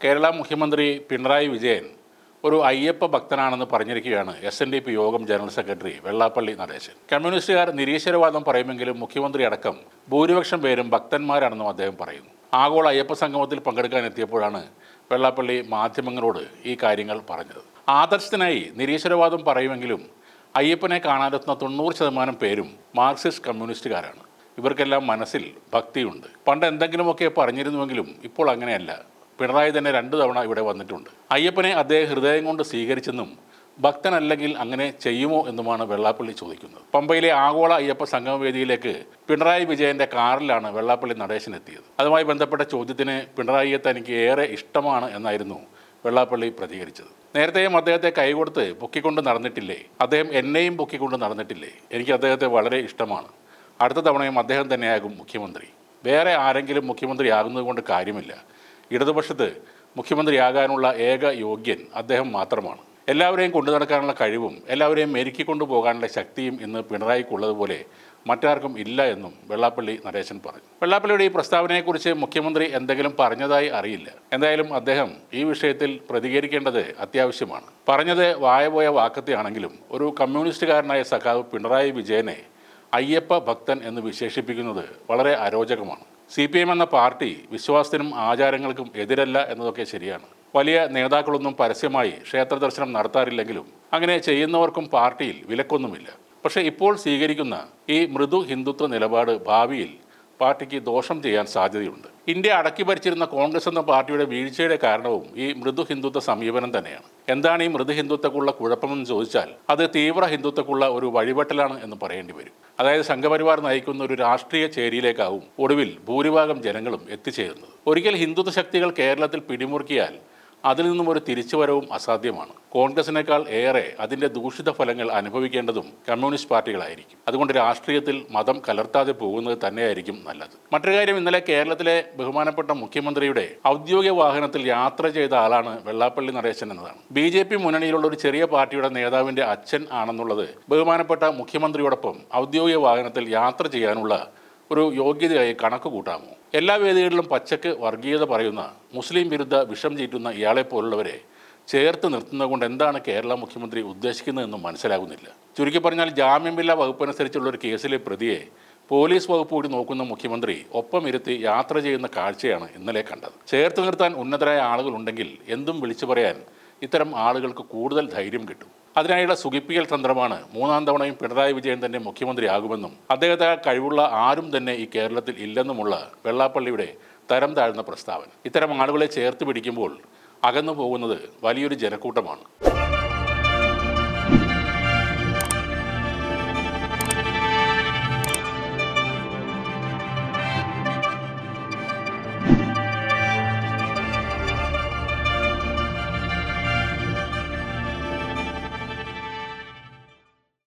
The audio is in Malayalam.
കേരള മുഖ്യമന്ത്രി പിണറായി വിജയൻ ഒരു അയ്യപ്പ ഭക്തനാണെന്ന് പറഞ്ഞിരിക്കുകയാണ് S N D P Yogam general secretary Vellappally Natesan. കമ്മ്യൂണിസ്റ്റുകാർ നിരീശ്വരവാദം പറയുമെങ്കിലും മുഖ്യമന്ത്രി അടക്കം ഭൂരിപക്ഷം പേരും ഭക്തന്മാരാണെന്നും അദ്ദേഹം പറയുന്നു. ആഗോള അയ്യപ്പ സംഗമത്തിൽ പങ്കെടുക്കാൻ എത്തിയപ്പോഴാണ് വെള്ളാപ്പള്ളി മാധ്യമങ്ങളോട് ഈ കാര്യങ്ങൾ പറഞ്ഞത്. ആദർശത്തിനായി നിരീശ്വരവാദം പറയുമെങ്കിലും അയ്യപ്പനെ കാണാനെത്തുന്ന തൊണ്ണൂറ് ശതമാനം പേരും മാർക്സിസ്റ്റ് കമ്മ്യൂണിസ്റ്റുകാരാണ്. ഇവർക്കെല്ലാം മനസ്സിൽ ഭക്തിയുണ്ട്. പണ്ട് എന്തെങ്കിലുമൊക്കെ പറഞ്ഞിരുന്നുവെങ്കിലും ഇപ്പോൾ അങ്ങനെയല്ല. പിണറായി തന്നെ രണ്ട് തവണ ഇവിടെ വന്നിട്ടുണ്ട്. അയ്യപ്പനെ അദ്ദേഹം ഹൃദയം കൊണ്ട് സ്വീകരിച്ചെന്നും ഭക്തനല്ലെങ്കിൽ അങ്ങനെ ചെയ്യുമോ എന്നുമാണ് വെള്ളാപ്പള്ളി ചോദിക്കുന്നത്. പമ്പയിലെ ആഗോള അയ്യപ്പ സംഗമവേദിയിലേക്ക് പിണറായി വിജയന്റെ കാറിലാണ് വെള്ളാപ്പള്ളി നടേശൻ എത്തിയത്. അതുമായി ബന്ധപ്പെട്ട ചോദ്യത്തിന് പിണറായിയെ തനിക്ക് ഏറെ ഇഷ്ടമാണ് എന്നായിരുന്നു വെള്ളാപ്പള്ളി പ്രതികരിച്ചത്. നേരത്തെയും അദ്ദേഹത്തെ കൈകൊടുത്ത് പൊക്കിക്കൊണ്ട് നടന്നിട്ടില്ലേ? അദ്ദേഹം എന്നെയും പൊക്കിക്കൊണ്ട് നടന്നിട്ടില്ലേ? എനിക്ക് അദ്ദേഹത്തെ വളരെ ഇഷ്ടമാണ്. അടുത്ത തവണയും അദ്ദേഹം തന്നെയാകും മുഖ്യമന്ത്രി. വേറെ ആരെങ്കിലും മുഖ്യമന്ത്രി ആകുന്നത് കൊണ്ട് കാര്യമില്ല. ഇടതുപക്ഷത്ത് മുഖ്യമന്ത്രിയാകാനുള്ള ഏക യോഗ്യൻ അദ്ദേഹം മാത്രമാണ്. എല്ലാവരെയും കൊണ്ടു നടക്കാനുള്ള കഴിവും എല്ലാവരെയും മെരുക്കിക്കൊണ്ടു പോകാനുള്ള ശക്തിയും ഇന്ന് പിണറായിക്കുള്ളതുപോലെ മറ്റാർക്കും ഇല്ല എന്നും വെള്ളാപ്പള്ളി നരേശൻ പറഞ്ഞു. വെള്ളാപ്പള്ളിയുടെ ഈ പ്രസ്താവനയെക്കുറിച്ച് മുഖ്യമന്ത്രി എന്തെങ്കിലും പറഞ്ഞതായി അറിയില്ല. എന്തായാലും അദ്ദേഹം ഈ വിഷയത്തിൽ പ്രതികരിക്കേണ്ടത് അത്യാവശ്യമാണ്. പറഞ്ഞത് വായപോയ വാക്കത്തെയാണെങ്കിലും ഒരു കമ്മ്യൂണിസ്റ്റുകാരനായ സഖാവ് പിണറായി വിജയനെ അയ്യപ്പ ഭക്തൻ എന്ന് വിശേഷിപ്പിക്കുന്നത് വളരെ അരോചകമാണ്. സി പി എം എന്ന പാർട്ടി വിശ്വാസത്തിനും ആചാരങ്ങൾക്കും എതിരല്ല എന്നതൊക്കെ ശരിയാണ്. വലിയ നേതാക്കളൊന്നും പരസ്യമായി ക്ഷേത്ര ദർശനം നടത്താറില്ലെങ്കിലും അങ്ങനെ ചെയ്യുന്നവർക്കും പാർട്ടിയിൽ വിലക്കൊന്നുമില്ല. പക്ഷേ ഇപ്പോൾ സ്വീകരിക്കുന്ന ഈ മൃദു ഹിന്ദുത്വ നിലപാട് ഭാവിയിൽ പാർട്ടിക്ക് ദോഷം ചെയ്യാൻ സാധ്യതയുണ്ട്. ഇന്ത്യ അടക്കി ഭരിച്ചിരുന്ന കോൺഗ്രസ് എന്ന പാർട്ടിയുടെ വീഴ്ചയുടെ കാരണവും ഈ മൃദു ഹിന്ദുത്വ സമീപനം തന്നെയാണ്. എന്താണ് ഈ മൃദു ഹിന്ദുത്വക്കുള്ള കുഴപ്പമെന്ന് ചോദിച്ചാൽ അത് തീവ്ര ഹിന്ദുത്വക്കുള്ള ഒരു വഴിപെട്ടലാണ് എന്ന് പറയേണ്ടി വരും. അതായത് സംഘപരിവാർ നയിക്കുന്ന ഒരു രാഷ്ട്രീയ ചേരിയിലേക്കാവും ഒടുവിൽ ഭൂരിഭാഗം ജനങ്ങളും എത്തിച്ചേരുന്നത്. ഒരിക്കൽ ഹിന്ദുത്വ ശക്തികൾ കേരളത്തിൽ പിടിമുറുക്കിയാൽ അതിൽ നിന്നും ഒരു തിരിച്ചുവരവും അസാധ്യമാണ്. കോൺഗ്രസിനേക്കാൾ ഏറെ അതിന്റെ ദൂഷിത ഫലങ്ങൾ അനുഭവിക്കേണ്ടതും കമ്മ്യൂണിസ്റ്റ് പാർട്ടികളായിരിക്കും. അതുകൊണ്ട് രാഷ്ട്രീയത്തിൽ മതം കലർത്താതെ പോകുന്നത് തന്നെയായിരിക്കും നല്ലത്. മറ്റൊരു കാര്യം ഇന്നലെ കേരളത്തിലെ ബഹുമാനപ്പെട്ട മുഖ്യമന്ത്രിയുടെ ഔദ്യോഗിക വാഹനത്തിൽ യാത്ര ചെയ്ത ആളാണ് വെള്ളാപ്പള്ളി നടേശൻ എന്നതാണ്. ബി ജെ പി മുന്നണിയിലുള്ള ഒരു ചെറിയ പാർട്ടിയുടെ നേതാവിന്റെ അച്ഛൻ ആണെന്നുള്ളത് ബഹുമാനപ്പെട്ട മുഖ്യമന്ത്രിയോടൊപ്പം ഔദ്യോഗിക വാഹനത്തിൽ യാത്ര ചെയ്യാനുള്ള ഒരു യോഗ്യതയായി കണക്ക് കൂട്ടാമോ എല്ലാ വേദികളിലും പച്ചക്ക് വർഗീയത പറയുന്ന മുസ്ലിം വിരുദ്ധ വിഷം ചീറ്റുന്ന ഇയാളെ പോലുള്ളവരെ ചേർത്ത് നിർത്തുന്നത് കൊണ്ട് എന്താണ് കേരള മുഖ്യമന്ത്രി ഉദ്ദേശിക്കുന്നതെന്നും മനസ്സിലാകുന്നില്ല. ചുരുക്കി പറഞ്ഞാൽ ജാമ്യമില്ലാ വകുപ്പനുസരിച്ചുള്ള ഒരു കേസിലെ പ്രതിയെ പോലീസ് വകുപ്പ് കൂടി നോക്കുന്ന മുഖ്യമന്ത്രി ഒപ്പം ഇരുത്തി യാത്ര ചെയ്യുന്ന കാഴ്ചയാണ് ഇന്നലെ കണ്ടത്. ചേർത്ത് നിർത്താൻ ഉന്നതരായ ആളുകളുണ്ടെങ്കിൽ എന്തും വിളിച്ചു പറയാൻ ഇത്തരം ആളുകൾക്ക് കൂടുതൽ ധൈര്യം കിട്ടും. അതിനായുള്ള സുഖിപ്പിക്കൽ തന്ത്രമാണ് മൂന്നാം തവണയും പിണറായി വിജയൻ തന്നെ മുഖ്യമന്ത്രിയാകുമെന്നും അദ്ദേഹത്തെ കഴിവുള്ള ആരും തന്നെ ഈ കേരളത്തിൽ ഇല്ലെന്നുമുള്ള വെള്ളാപ്പള്ളിയുടെ തരം താഴ്ന്ന പ്രസ്താവന. ഇത്തരം ആളുകളെ ചേർത്ത് പിടിക്കുമ്പോൾ അകന്നു പോകുന്നത് വലിയൊരു ജനക്കൂട്ടമാണ്.